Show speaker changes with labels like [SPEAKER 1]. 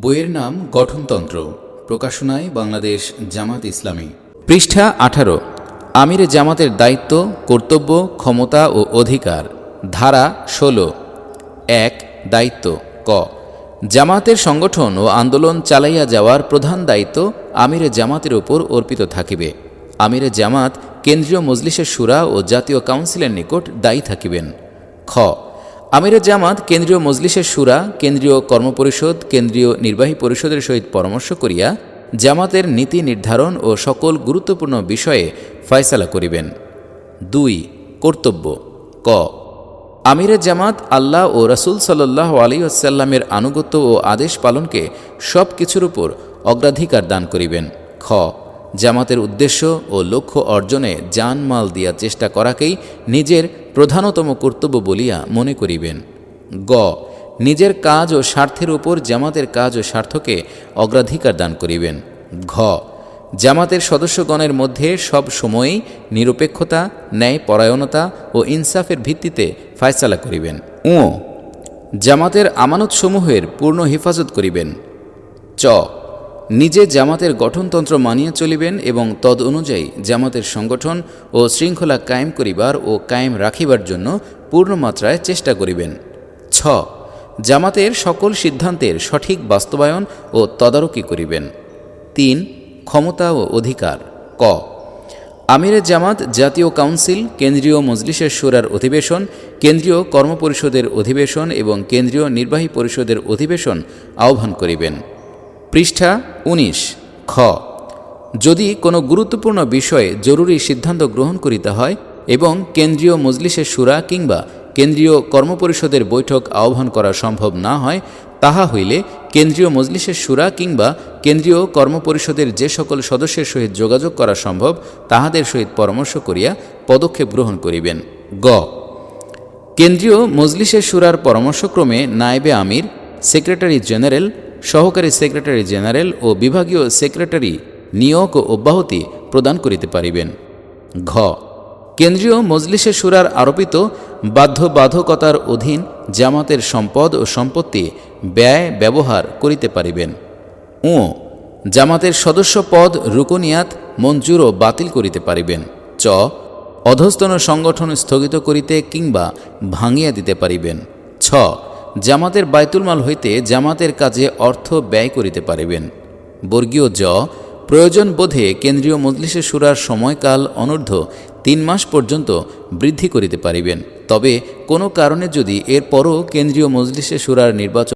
[SPEAKER 1] বইয়ের নাম গঠনতন্ত্র। প্রকাশনায় বাংলাদেশ জামাত ইসলামী। পৃষ্ঠা আঠারো। আমিরে জামাতের দায়িত্ব, কর্তব্য, ক্ষমতা ও অধিকার। ধারা ষোলো। এক, দায়িত্ব। ক, জামাতের সংগঠন ও আন্দোলন চালাইয়া যাওয়ার প্রধান দায়িত্ব আমিরে জামাতের ওপর অর্পিত থাকিবে। আমিরে জামাত কেন্দ্রীয় মজলিসের সুরা ও জাতীয় কাউন্সিলের নিকট দায়ী থাকিবেন। খ আমিরে জামাত কেন্দ্রীয় মজলিসের সুরা, কেন্দ্রীয় কর্মপরিষদ, কেন্দ্রীয় নির্বাহী পরিষদের সহিত পরামর্শ করিয়া জামাতের নীতি নির্ধারণ ও সকল গুরুত্বপূর্ণ বিষয়ে ফয়সালা করিবেন। দুই, কর্তব্য। ক, আমিরে জামাত আল্লাহ ও রসুল সাল্লাহ আলী আসাল্লামের আনুগত্য ও আদেশ পালনকে সব কিছুর উপর অগ্রাধিকার দান করিবেন। খ, জামাতের উদ্দেশ্য ও লক্ষ্য অর্জনে জানমাল দিয়া চেষ্টা করাকেই নিজের প্রধানতম কর্তব্য বলিয়া মনে করিবেন। গ, নিজের কাজ ও স্বার্থের উপর জামাতের কাজ ও স্বার্থকে অগ্রাধিকার দান করিবেন। ঘ, জামাতের সদস্যগণের মধ্যে সব সময়ই নিরপেক্ষতা ন্যায় পরায়ণতা ও ইনসাফের ভিত্তিতে ফায়সালা করিবেন। ও জামাতের আমানতসমূহের পূর্ণ হেফাজত করিবেন। চ নিজে জামাতের গঠনতন্ত্র মানিয়া চলিবেন এবং তদ অনুযায়ী জামাতের সংগঠন ও শৃঙ্খলা কায়েম করিবার ও কায়েম রাখিবার জন্য পূর্ণমাত্রায় চেষ্টা করিবেন। ছ, জামাতের সকল সিদ্ধান্তের সঠিক বাস্তবায়ন ও তদারকি করিবেন। তিন, ক্ষমতা ও অধিকার। ক, আমিরে জামাত জাতীয় কাউন্সিল, কেন্দ্রীয় মজলিসের সুরার অধিবেশন, কেন্দ্রীয় কর্মপরিষদের অধিবেশন এবং কেন্দ্রীয় নির্বাহী পরিষদের অধিবেশন আহ্বান করিবেন। পৃষ্ঠা ১৯ খ। যদি কোনো গুরুত্বপূর্ণ বিষয়ে জরুরি সিদ্ধান্ত গ্রহণ করিতে হয় এবং কেন্দ্রীয় মজলিসের সুরা কিংবা কেন্দ্রীয় কর্মপরিষদের বৈঠক আহ্বান করা সম্ভব না হয়, তাহা হইলে কেন্দ্রীয় মজলিসের সুরা কিংবা কেন্দ্রীয় কর্মপরিষদের যে সকল সদস্যের সহিত যোগাযোগ করা সম্ভব, তাহাদের সহিত পরামর্শ করিয়া পদক্ষেপ গ্রহণ করিবেন। গ। কেন্দ্রীয় মজলিসের সুরার পরামর্শক্রমে নায়েবে আমির, সেক্রেটারি জেনারেল সহকারী সেক্রেটারি জেনারেল ও বিভাগীয় সেক্রেটারি নিয়োগ ও অব্যাহতি প্রদান করিতে পারিবেন। ঘ। কেন্দ্রীয় মজলিসের সুরার আরোপিত বাধ্যবাধকতার অধীন জামাতের সম্পদ ও সম্পত্তি ব্যয় ব্যবহার করিতে পারিবেন। ও জামাতের সদস্য পদ রুকনিয়াত মঞ্জুর ও বাতিল করিতে পারিবেন। চ। অধস্তন সংগঠন স্থগিত করিতে কিংবা ভাঙিয়া দিতে পারিবেন। ছ। জামাতের বায়তুল মাল হইতে জামাতের কাজে অর্থ ব্যয় করিতে পারিবেন। বর্গীয় জ, প্রয়োজন বোধে কেন্দ্রীয় মজলিসে সুরার সময়কাল অনূর্ধ্ব তিন মাস পর্যন্ত বৃদ্ধি করিতে পারিবেন। তবে কোনো কারণে যদি এরপরও কেন্দ্রীয় মজলিসে সুরার নির্বাচন